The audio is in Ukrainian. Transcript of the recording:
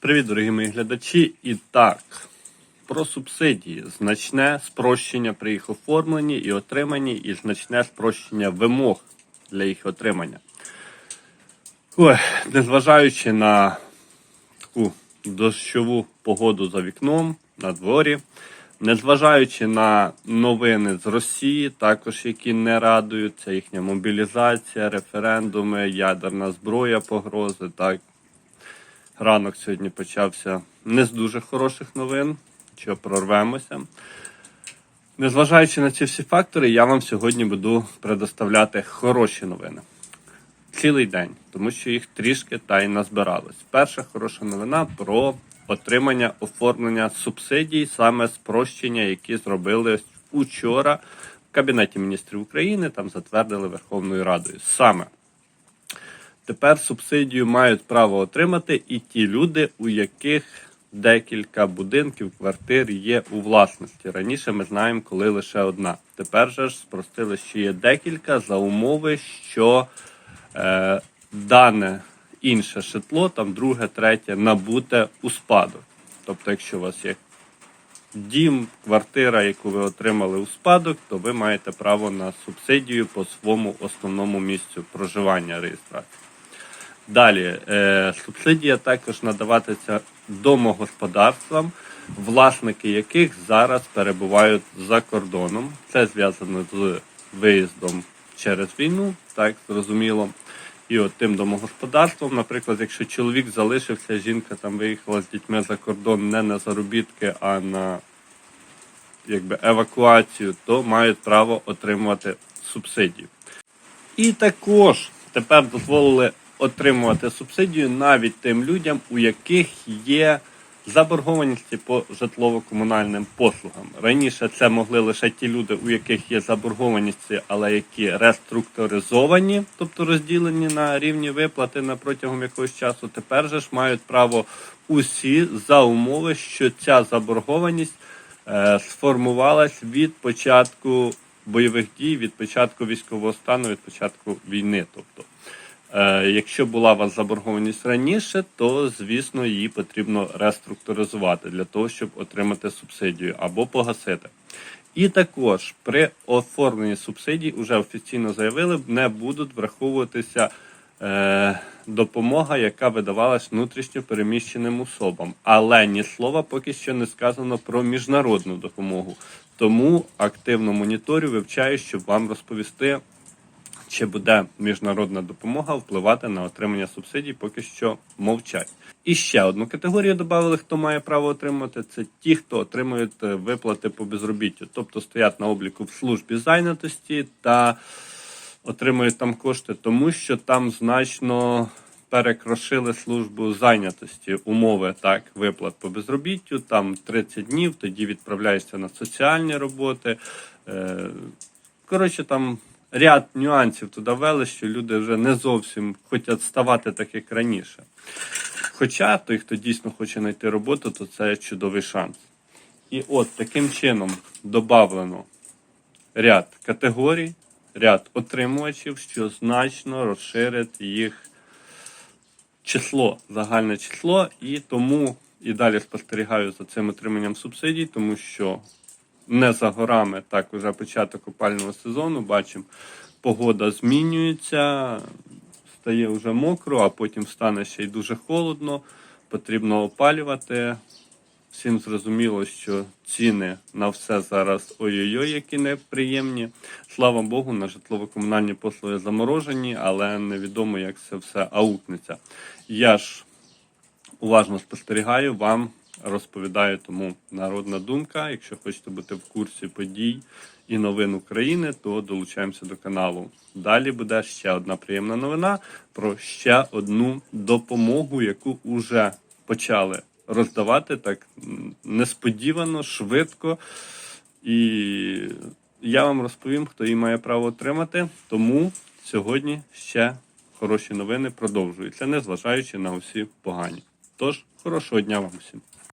Привіт, дорогі мої глядачі. І так, про субсидії. Значне спрощення при їх оформленні і отриманні, і значне спрощення вимог для їх отримання. Ой, незважаючи на таку дощову погоду за вікном на дворі, незважаючи на новини з Росії, також які не радуються, їхня мобілізація, референдуми, ядерна зброя, погрози, так ранок сьогодні почався не з дуже хороших новин, що прорвемося. Незважаючи на ці всі фактори, я вам сьогодні буду предоставляти хороші новини. Цілий день, тому що їх трішки та й назбиралось. Перша хороша новина про отримання оформлення субсидій, саме спрощення, які зробили учора в Кабінеті міністрів України, там затвердили Верховною Радою. Саме Тепер субсидію мають право отримати і ті люди, у яких декілька будинків, квартир є у власності. Раніше ми знаємо, коли лише одна. Тепер же ж спростили, що є декілька за умови, що е, дане інше житло, там друге, третє, набуте у спадок. Тобто, якщо у вас є дім, квартира, яку ви отримали у спадок, то ви маєте право на субсидію по своєму основному місцю проживання реєстрації. Далі, е, субсидія також надаватися домогосподарствам, власники яких зараз перебувають за кордоном. Це зв'язано з виїздом через війну, так зрозуміло. І от тим домогосподарством, наприклад, якщо чоловік залишився, жінка там виїхала з дітьми за кордон не на заробітки, а на якби, евакуацію, то мають право отримувати субсидію. І також тепер дозволили отримувати субсидію навіть тим людям, у яких є заборгованості по житлово-комунальним послугам. Раніше це могли лише ті люди, у яких є заборгованості, але які реструктуризовані, тобто розділені на рівні виплати на протягом якогось часу. Тепер же ж мають право усі за умови, що ця заборгованість е, сформувалась від початку бойових дій, від початку військового стану, від початку війни. Тобто, якщо була у вас заборгованість раніше, то звісно її потрібно реструктуризувати для того, щоб отримати субсидію або погасити. І також при оформленні субсидій вже офіційно заявили, не будуть враховуватися е, допомога, яка видавалась внутрішньо переміщеним особам. Але ні слова поки що не сказано про міжнародну допомогу. Тому активно моніторю, вивчаю, щоб вам розповісти, чи буде міжнародна допомога впливати на отримання субсидій, поки що мовчать. І ще одну категорію додали, хто має право отримати, це ті, хто отримують е, виплати по безробіттю, тобто стоять на обліку в службі зайнятості та отримують там кошти, тому що там значно перекрошили службу зайнятості, умови так, виплат по безробіттю, там 30 днів, тоді відправляєшся на соціальні роботи. Е, Коротше, там ряд нюансів туди ввели, що люди вже не зовсім хочуть ставати так, як раніше. Хоча той, хто дійсно хоче знайти роботу, то це чудовий шанс. І от таким чином додавлено ряд категорій, ряд отримувачів, що значно розширить їх число, загальне число, і тому і далі спостерігаю за цим отриманням субсидій, тому що не за горами, так уже початок опального сезону, бачимо, погода змінюється, стає вже мокро, а потім стане ще й дуже холодно, потрібно опалювати. Всім зрозуміло, що ціни на все зараз ой-ой-ой, які неприємні. Слава Богу, на житлово-комунальні послуги заморожені, але невідомо, як це все аукнеться. Я ж уважно спостерігаю, вам розповідаю тому народна думка. Якщо хочете бути в курсі подій і новин України, то долучаємося до каналу. Далі буде ще одна приємна новина про ще одну допомогу, яку вже почали роздавати так несподівано, швидко. І я вам розповім, хто її має право отримати. Тому сьогодні ще хороші новини продовжуються, незважаючи на усі погані. Тож, хорошого дня вам всім.